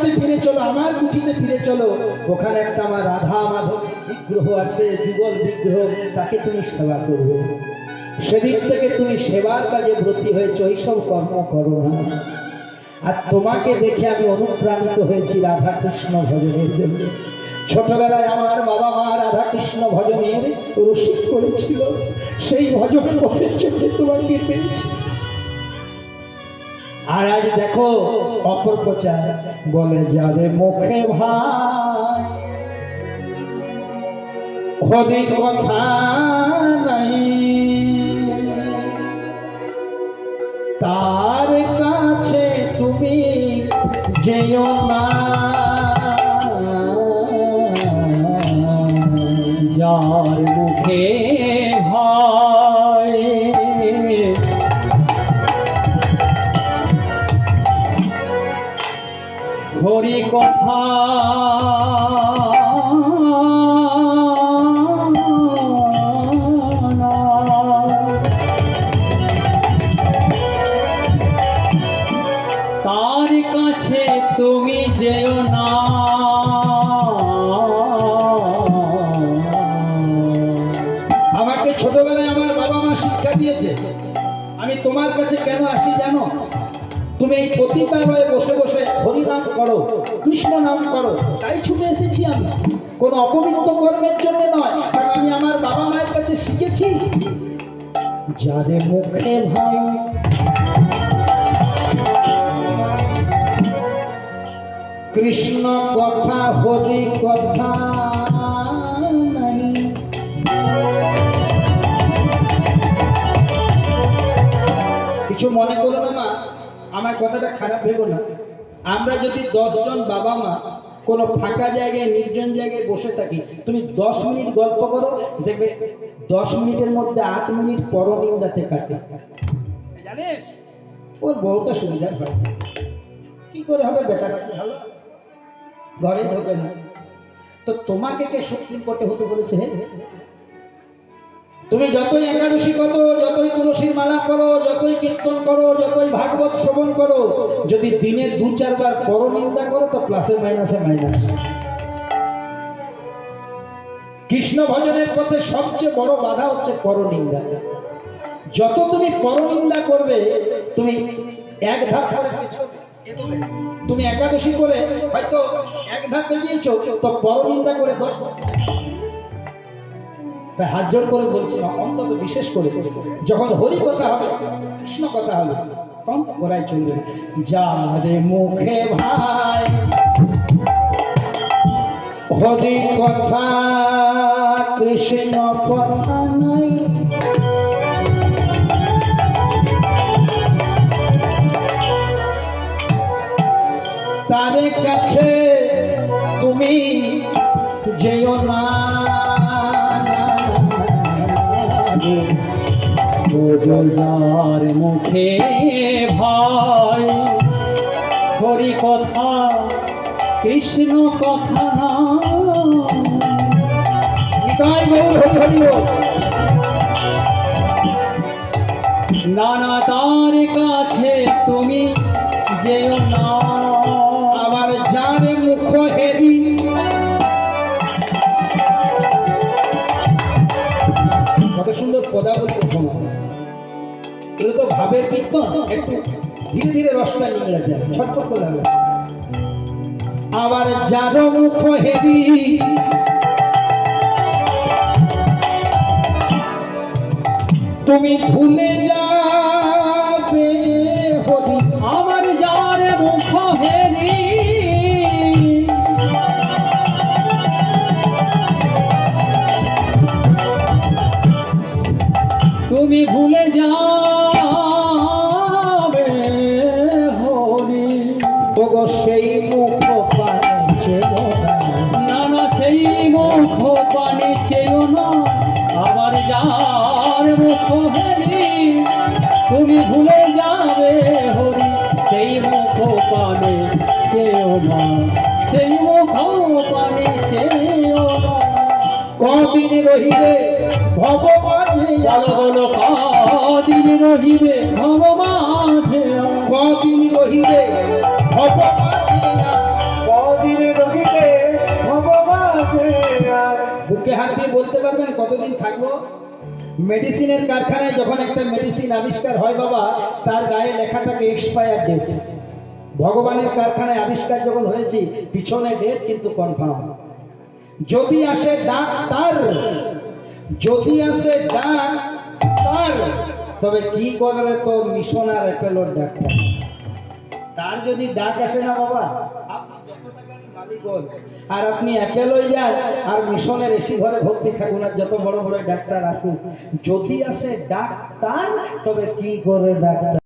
বাড়িতে ফিরে চলো, আমার কুটিতে ফিরে চলো। ওখানে একটা আমার রাধা মাধব বিগ্রহ আছে, যুগল বিগ্রহ, তাকে তুমি সেবা করবে। সেদিন থেকে তুমি সেবার কাজে ব্রতী হয়েছে ওইসব কর্ম করো না। আর তোমাকে দেখে আমি অনুপ্রাণিত হয়েছি রাধা কৃষ্ণ ভজনের জন্য। ছোটবেলায় আমার বাবা মা রাধা কৃষ্ণ ভজনের রসিক করেছিল। সেই ভজন পথের জন্য তোমাকে পেয়েছি। আর আজ দেখো অপপ্রচার। বলে যাবে মুখে ভাই কথা নাই। তার কাছে তুমি যেও না। কথা। তার কাছে তুমি যেও না। আমাকে ছোটবেলায় আমার বাবা মা শিক্ষা দিয়েছে। আমি তোমার কাছে কেন আসি জানো? তুমি এই পতিতালয়ে বসে বসে হরিনাম করো, কৃষ্ণ নাম করো। তাই ছুটে এসেছি আমি। কোনো অপবিত্র কর্মের জন্য নয়, কারণ আমি আমার বাবা মায়ের কাছে শিখেছি যাদের মুখে ভাই। কৃষ্ণ কথা, হরি কথা কিছু মনে করো আমার কথাটা খারাপ ভেবো না। আমরা যদি দশজন বাবা মা কোনো ফাঁকা জায়গায় নির্জন জায়গায় বসে থাকি তুমি দশ মিনিট গল্প করো দেখবে দশ মিনিটের মধ্যে আট মিনিট পরনিন্দাতে কাটে। জানিস? ওর বউটা সুবিধার হয়। কি করে হবে বেটা? ভালো? ঘরে ঢোকে না। তো তোমাকে কে সুপ্রিম কোর্টে হতে বলেছে? তুমি যতই একাদশী করো, যতই তুলসীর মালা করো, যতই কীর্তন করো, যতই ভাগবত শ্রবণ করো, যদি দিনে দু চারবার পরনিন্দা করো, তো প্লাসে মাইনাসে মাইনাস কৃষ্ণ ভজনের পথে সবচেয়ে বড় বাধা হচ্ছে পরনিন্দা। যত তুমি পরনিন্দা করবে, তুমি এক ধাপ করে তুমি একাদশী করে হয়তো এক ধাপ এগিয়েছো, তো পরনিন্দা করে দশ তাই হাত জোর করে বলছি অন্তত বিশেষ করে যখন হরি কথা হবে, কৃষ্ণ কথা হবে, তখন তো ঘোরাই চলবে। যারে মুখে ভাই, হরি কথা, কৃষ্ণ কথা নাই। যার মুখে ভাই হরি কথা কৃষ্ণ কথা না। নানা তার কাছে তুমি যেও না। এগুলো তো ভাবের কীর্তন, একটু ধীরে ধীরে রসটা নিংড়ে যায়, ছটফট করে আবার যার মুখ হেরি তুমি ভুলে যাবে ওগো সেই মুখ পাচ্ছে না। না সেই মুখ পানে চেও না। আবার যার মুখ হেরি তুমি ভুলে যাবে হরি। সেই মুখ পানে চেও না। সেই মুখ পানে চেও না। কদিন রহিবে ভব মাঝে বলো কদিন রহিবে ভব মাঝে কদিন রহিবে বুকে হাত দিয়ে বলতে পারবেন কতদিন থাকব? মেডিসিনের কারখানায় যখন একটা মেডিসিন আবিষ্কার হয় বাবা, তার গায়ে লেখা থাকে এক্সপায়ার ডেট ভগবানের কারখানায় আবিষ্কার যখন হয়েছে, পিছনে ডেট কিন্তু কনফার্ম যদি আসে ডাক তার যদি আসে ডাক তার তবে কি করবে তো মিশনার অ্যাপেলোর ডাক্তার? তার যদি ডাক আসে না বাবা আর আপনি অ্যাপেল হয়ে যান, আর মিশনের এসি ঘরে ভর্তি থাকুন, আর যত বড় বড় ডাক্তার আসুন যদি আসে ডাক্তার, তবে কি করে ডাক্তার?